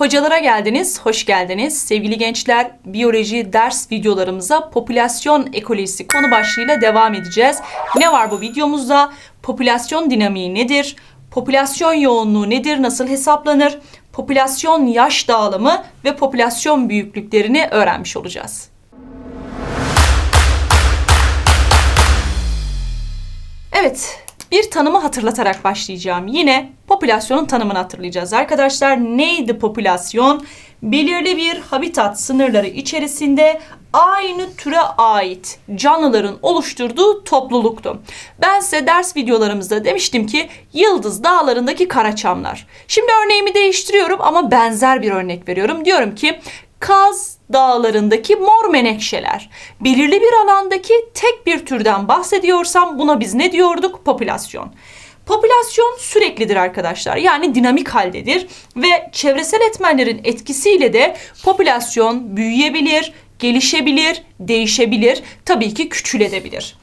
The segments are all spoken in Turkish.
Hocalara geldiniz, hoş geldiniz. Sevgili gençler, biyoloji ders videolarımıza popülasyon ekolojisi konu başlığıyla devam edeceğiz. Ne var bu videomuzda? Popülasyon dinamiği nedir? Popülasyon yoğunluğu nedir? Nasıl hesaplanır? Popülasyon yaş dağılımı ve popülasyon büyüklüklerini öğrenmiş olacağız. Evet, bir tanımı hatırlatarak başlayacağım. Yine popülasyonun tanımını hatırlayacağız. Arkadaşlar neydi popülasyon? Belirli bir habitat sınırları içerisinde aynı türe ait canlıların oluşturduğu topluluktu. Ben size ders videolarımızda demiştim ki Yıldız Dağları'ndaki karaçamlar. Şimdi örneğimi değiştiriyorum ama benzer bir örnek veriyorum. Diyorum ki Kaz Dağları'ndaki mor menekşeler. Belirli bir alandaki tek bir türden bahsediyorsam buna biz ne diyorduk? Popülasyon. Popülasyon süreklidir arkadaşlar. Yani dinamik haldedir ve çevresel etmenlerin etkisiyle de popülasyon büyüyebilir, gelişebilir, değişebilir, tabii ki küçülebilir.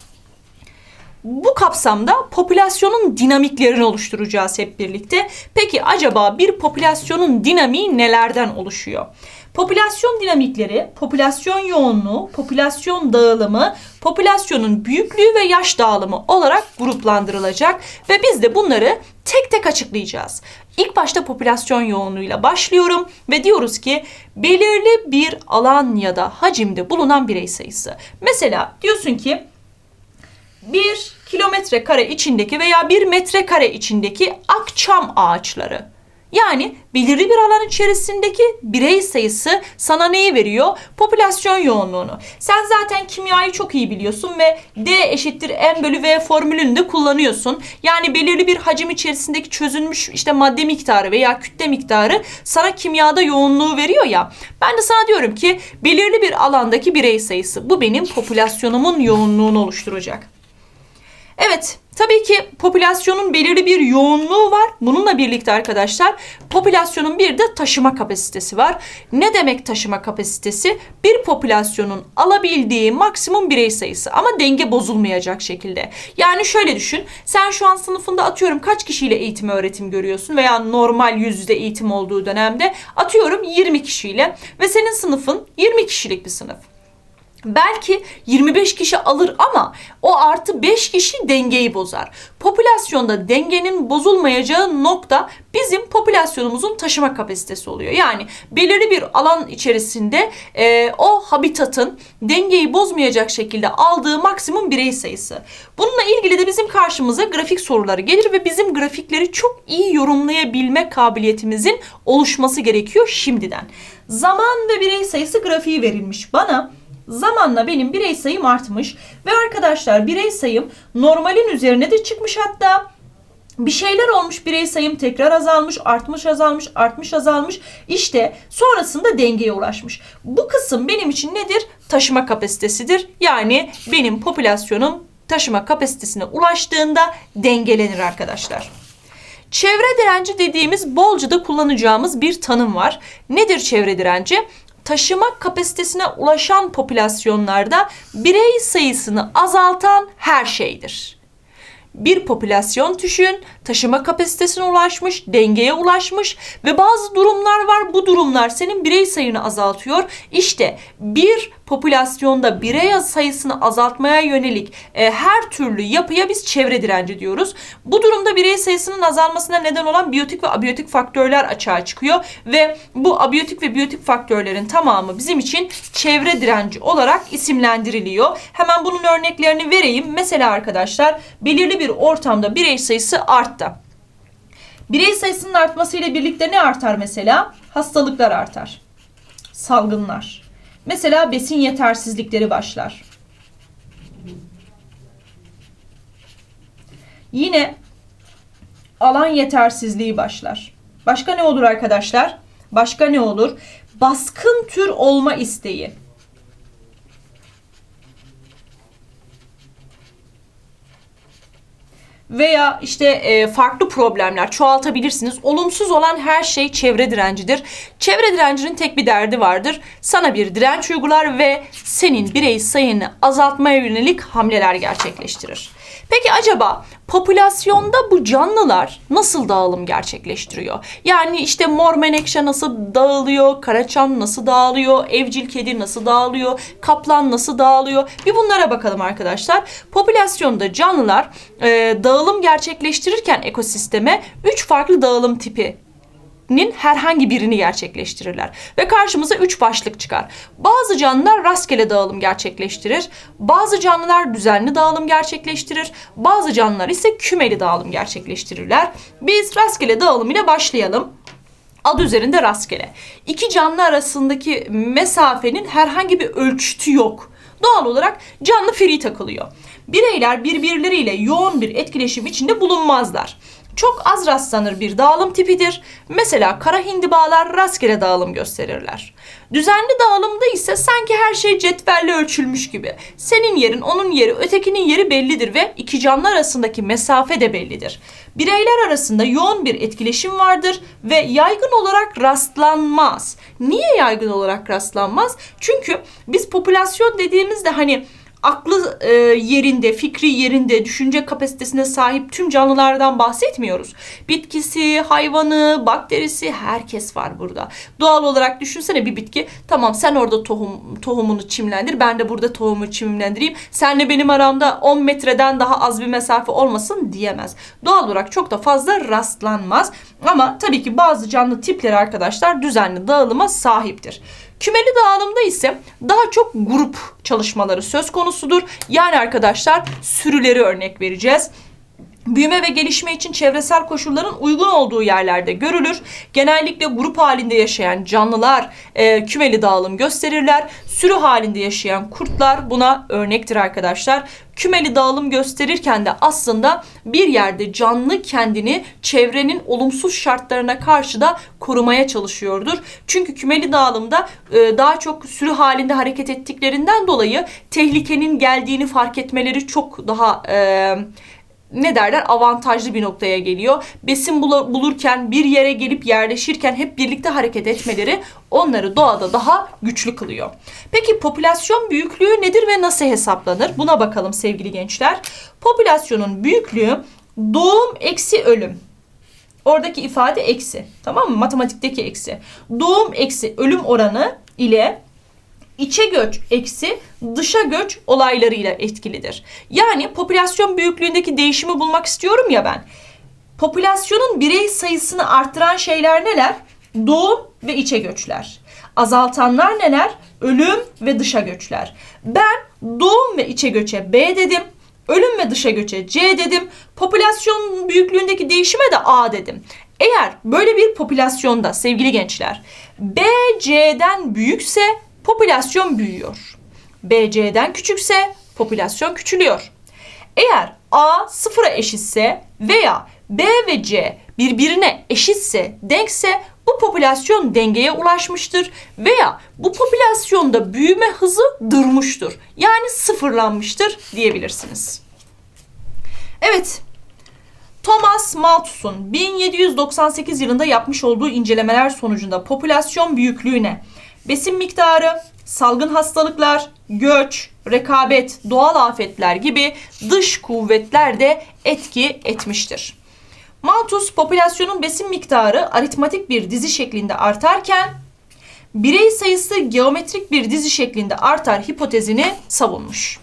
Bu kapsamda popülasyonun dinamiklerini oluşturacağız hep birlikte. Peki acaba bir popülasyonun dinamiği nelerden oluşuyor? Popülasyon dinamikleri, popülasyon yoğunluğu, popülasyon dağılımı, popülasyonun büyüklüğü ve yaş dağılımı olarak gruplandırılacak ve biz de bunları tek tek açıklayacağız. İlk başta popülasyon yoğunluğuyla başlıyorum ve diyoruz ki belirli bir alan ya da hacimde bulunan birey sayısı. Mesela diyorsun ki bir kilometre kare içindeki veya bir metre kare içindeki akçam ağaçları. Yani belirli bir alan içerisindeki birey sayısı sana neyi veriyor? Popülasyon yoğunluğunu. Sen zaten kimyayı çok iyi biliyorsun ve D eşittir M bölü V formülünü de kullanıyorsun. Yani belirli bir hacim içerisindeki çözülmüş işte madde miktarı veya kütle miktarı sana kimyada yoğunluğu veriyor ya. Ben de sana diyorum ki belirli bir alandaki birey sayısı bu benim popülasyonumun yoğunluğunu oluşturacak. Evet, tabii ki popülasyonun belirli bir yoğunluğu var. Bununla birlikte arkadaşlar popülasyonun bir de taşıma kapasitesi var. Ne demek taşıma kapasitesi? Bir popülasyonun alabildiği maksimum birey sayısı ama denge bozulmayacak şekilde. Yani şöyle düşün. Sen şu an sınıfında atıyorum kaç kişiyle eğitim öğretim görüyorsun veya normal yüz yüze eğitim olduğu dönemde atıyorum 20 kişiyle ve senin sınıfın 20 kişilik bir sınıf. Belki 25 kişi alır ama o artı 5 kişi dengeyi bozar. Popülasyonda dengenin bozulmayacağı nokta bizim popülasyonumuzun taşıma kapasitesi oluyor. Yani belirli bir alan içerisinde e, o habitatın dengeyi bozmayacak şekilde aldığı maksimum birey sayısı. Bununla ilgili de bizim karşımıza grafik soruları gelir ve bizim grafikleri çok iyi yorumlayabilme kabiliyetimizin oluşması gerekiyor şimdiden. Zaman ve birey sayısı grafiği verilmiş bana. Zamanla benim birey sayım artmış ve arkadaşlar birey sayım normalin üzerine de çıkmış hatta bir şeyler olmuş birey sayım tekrar azalmış, artmış azalmış, artmış azalmış. İşte sonrasında dengeye ulaşmış. Bu kısım benim için nedir? Taşıma kapasitesidir. Yani benim popülasyonum taşıma kapasitesine ulaştığında dengelenir arkadaşlar. Çevre direnci dediğimiz bolca da kullanacağımız bir tanım var. Nedir çevre direnci? Taşıma kapasitesine ulaşan popülasyonlarda birey sayısını azaltan her şeydir. Bir popülasyon düşün, taşıma kapasitesine ulaşmış, dengeye ulaşmış ve bazı durumlar var. Bu durumlar senin birey sayını azaltıyor. İşte bir popülasyonda birey sayısını azaltmaya yönelik e, her türlü yapıya biz çevre direnci diyoruz. Bu durumda birey sayısının azalmasına neden olan biyotik ve abiyotik faktörler açığa çıkıyor ve bu abiyotik ve biyotik faktörlerin tamamı bizim için çevre direnci olarak isimlendiriliyor. Hemen bunun örneklerini vereyim. Mesela arkadaşlar belirli bir ortamda birey sayısı arttı. Birey sayısının artmasıyla birlikte ne artar mesela? Hastalıklar artar. Salgınlar. Mesela besin yetersizlikleri başlar. Yine alan yetersizliği başlar. Başka ne olur arkadaşlar? Başka ne olur? Baskın tür olma isteği. Veya işte e, farklı problemler çoğaltabilirsiniz. Olumsuz olan her şey çevre direncidir. Çevre direncinin tek bir derdi vardır. Sana bir direnç uygular ve senin birey sayını azaltmaya yönelik hamleler gerçekleştirir. Peki acaba popülasyonda bu canlılar nasıl dağılım gerçekleştiriyor? Yani işte mor menekşe nasıl dağılıyor, karaçam nasıl dağılıyor, evcil kedi nasıl dağılıyor, kaplan nasıl dağılıyor? Bir bunlara bakalım arkadaşlar. Popülasyonda canlılar e, dağılım gerçekleştirirken ekosisteme 3 farklı dağılım tipi nin herhangi birini gerçekleştirirler. Ve karşımıza üç başlık çıkar. Bazı canlılar rastgele dağılım gerçekleştirir. Bazı canlılar düzenli dağılım gerçekleştirir. Bazı canlılar ise kümeli dağılım gerçekleştirirler. Biz rastgele dağılım ile başlayalım. Adı üzerinde rastgele. İki canlı arasındaki mesafenin herhangi bir ölçütü yok. Doğal olarak canlı free takılıyor. Bireyler birbirleriyle yoğun bir etkileşim içinde bulunmazlar çok az rastlanır bir dağılım tipidir. Mesela kara hindibalar rastgele dağılım gösterirler. Düzenli dağılımda ise sanki her şey cetvelle ölçülmüş gibi. Senin yerin, onun yeri, ötekinin yeri bellidir ve iki canlı arasındaki mesafe de bellidir. Bireyler arasında yoğun bir etkileşim vardır ve yaygın olarak rastlanmaz. Niye yaygın olarak rastlanmaz? Çünkü biz popülasyon dediğimizde hani aklı e, yerinde, fikri yerinde, düşünce kapasitesine sahip tüm canlılardan bahsetmiyoruz. Bitkisi, hayvanı, bakterisi herkes var burada. Doğal olarak düşünsene bir bitki. Tamam sen orada tohum tohumunu çimlendir. Ben de burada tohumu çimlendireyim. Senle benim aramda 10 metreden daha az bir mesafe olmasın diyemez. Doğal olarak çok da fazla rastlanmaz. Ama tabii ki bazı canlı tipleri arkadaşlar düzenli dağılıma sahiptir. Kümeli dağılımda ise daha çok grup çalışmaları söz konusudur. Yani arkadaşlar sürüleri örnek vereceğiz. Büyüme ve gelişme için çevresel koşulların uygun olduğu yerlerde görülür. Genellikle grup halinde yaşayan canlılar e, kümeli dağılım gösterirler. Sürü halinde yaşayan kurtlar buna örnektir arkadaşlar. Kümeli dağılım gösterirken de aslında bir yerde canlı kendini çevrenin olumsuz şartlarına karşı da korumaya çalışıyordur. Çünkü kümeli dağılımda e, daha çok sürü halinde hareket ettiklerinden dolayı tehlikenin geldiğini fark etmeleri çok daha e, ne derler avantajlı bir noktaya geliyor. Besin bulurken bir yere gelip yerleşirken hep birlikte hareket etmeleri onları doğada daha güçlü kılıyor. Peki popülasyon büyüklüğü nedir ve nasıl hesaplanır? Buna bakalım sevgili gençler. Popülasyonun büyüklüğü doğum eksi ölüm. Oradaki ifade eksi. Tamam mı? Matematikteki eksi. Doğum eksi ölüm oranı ile içe göç eksi dışa göç olaylarıyla etkilidir. Yani popülasyon büyüklüğündeki değişimi bulmak istiyorum ya ben. Popülasyonun birey sayısını arttıran şeyler neler? Doğum ve içe göçler. Azaltanlar neler? Ölüm ve dışa göçler. Ben doğum ve içe göçe B dedim. Ölüm ve dışa göçe C dedim. Popülasyon büyüklüğündeki değişime de A dedim. Eğer böyle bir popülasyonda sevgili gençler B C'den büyükse popülasyon büyüyor. BC'den küçükse popülasyon küçülüyor. Eğer A sıfıra eşitse veya B ve C birbirine eşitse, denkse bu popülasyon dengeye ulaşmıştır veya bu popülasyonda büyüme hızı durmuştur. Yani sıfırlanmıştır diyebilirsiniz. Evet, Thomas Malthus'un 1798 yılında yapmış olduğu incelemeler sonucunda popülasyon büyüklüğüne besin miktarı, salgın hastalıklar, göç, rekabet, doğal afetler gibi dış kuvvetler de etki etmiştir. Malthus popülasyonun besin miktarı aritmatik bir dizi şeklinde artarken birey sayısı geometrik bir dizi şeklinde artar hipotezini savunmuş.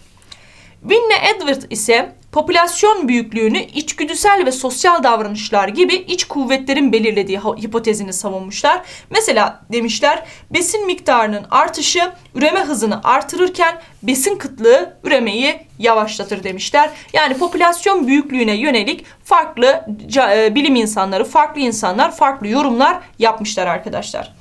Winne Edward ise popülasyon büyüklüğünü içgüdüsel ve sosyal davranışlar gibi iç kuvvetlerin belirlediği hipotezini savunmuşlar. Mesela demişler besin miktarının artışı üreme hızını artırırken besin kıtlığı üremeyi yavaşlatır demişler. Yani popülasyon büyüklüğüne yönelik farklı e, bilim insanları, farklı insanlar farklı yorumlar yapmışlar arkadaşlar.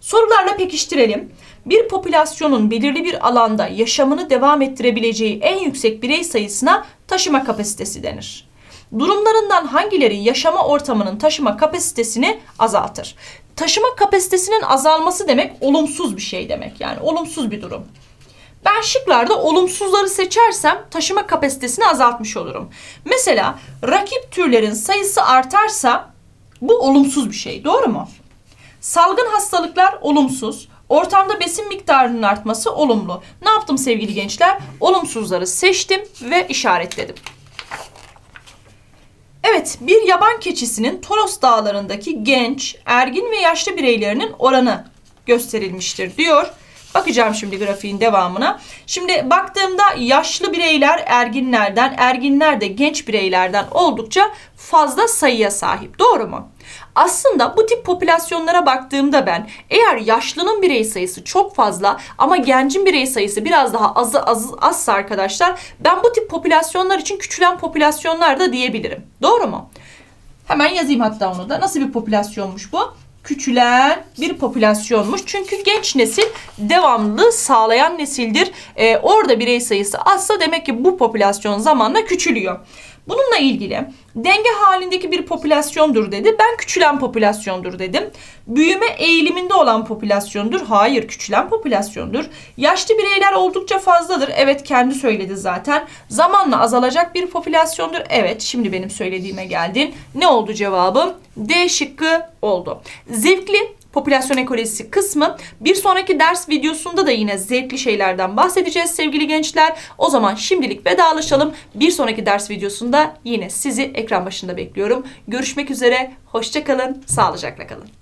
Sorularla pekiştirelim. Bir popülasyonun belirli bir alanda yaşamını devam ettirebileceği en yüksek birey sayısına taşıma kapasitesi denir. Durumlarından hangileri yaşama ortamının taşıma kapasitesini azaltır? Taşıma kapasitesinin azalması demek olumsuz bir şey demek. Yani olumsuz bir durum. Ben şıklarda olumsuzları seçersem taşıma kapasitesini azaltmış olurum. Mesela rakip türlerin sayısı artarsa bu olumsuz bir şey. Doğru mu? Salgın hastalıklar olumsuz. Ortamda besin miktarının artması olumlu. Ne yaptım sevgili gençler? Olumsuzları seçtim ve işaretledim. Evet, bir yaban keçisinin Toros dağlarındaki genç, ergin ve yaşlı bireylerinin oranı gösterilmiştir diyor. Bakacağım şimdi grafiğin devamına. Şimdi baktığımda yaşlı bireyler erginlerden, erginler de genç bireylerden oldukça fazla sayıya sahip. Doğru mu? Aslında bu tip popülasyonlara baktığımda ben eğer yaşlının birey sayısı çok fazla ama gencin birey sayısı biraz daha azı az, azsa arkadaşlar ben bu tip popülasyonlar için küçülen popülasyonlar da diyebilirim. Doğru mu? Hemen yazayım hatta onu da. Nasıl bir popülasyonmuş bu? Küçülen bir popülasyonmuş. Çünkü genç nesil devamlı sağlayan nesildir. Ee, orada birey sayısı azsa demek ki bu popülasyon zamanla küçülüyor. Bununla ilgili denge halindeki bir popülasyondur dedi. Ben küçülen popülasyondur dedim. Büyüme eğiliminde olan popülasyondur. Hayır küçülen popülasyondur. Yaşlı bireyler oldukça fazladır. Evet kendi söyledi zaten. Zamanla azalacak bir popülasyondur. Evet şimdi benim söylediğime geldin. Ne oldu cevabım? D şıkkı oldu. Zevkli popülasyon ekolojisi kısmı. Bir sonraki ders videosunda da yine zevkli şeylerden bahsedeceğiz sevgili gençler. O zaman şimdilik vedalaşalım. Bir sonraki ders videosunda yine sizi ekran başında bekliyorum. Görüşmek üzere. Hoşçakalın. Sağlıcakla kalın.